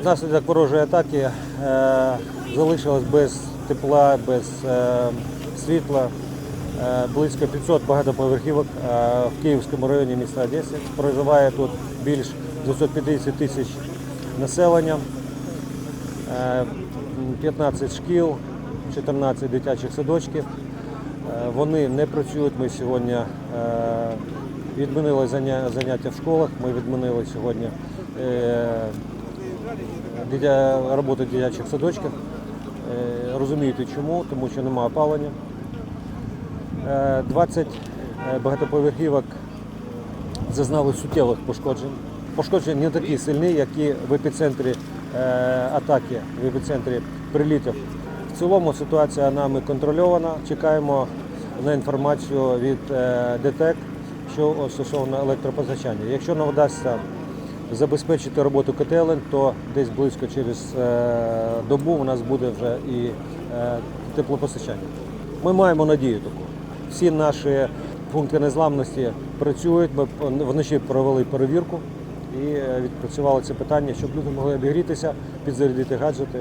Внаслідок ворожої атаки е, залишилось без тепла, без е, світла е, близько 500 багатоповерхівок е, в Київському районі міста Одеси. Проживає тут більш 250 тисяч населення, е, 15 шкіл, 14 дитячих садочків. Е, Вони не працюють. Ми сьогодні е, відмінили заняття в школах. Ми відмінили сьогодні е, дитя, роботу в дитячих садочках. Е, Розумієте чому? Тому що немає опалення. Е, 20 е, багатоповерхівок зазнали суттєвих пошкоджень. Пошкодження не такі сильні, які в епіцентрі е, атаки, в епіцентрі прилітів. В цілому ситуація нами контрольована. Чекаємо на інформацію від е, ДТЕК, що стосовно електропостачання. Якщо нам вдасться забезпечити роботу котелень, то десь близько через е, добу у нас буде вже і е, теплопостачання. Ми маємо надію таку. Всі наші пункти незламності працюють. Ми вночі провели перевірку і е, відпрацювали це питання, щоб люди могли обігрітися, підзарядити гаджети.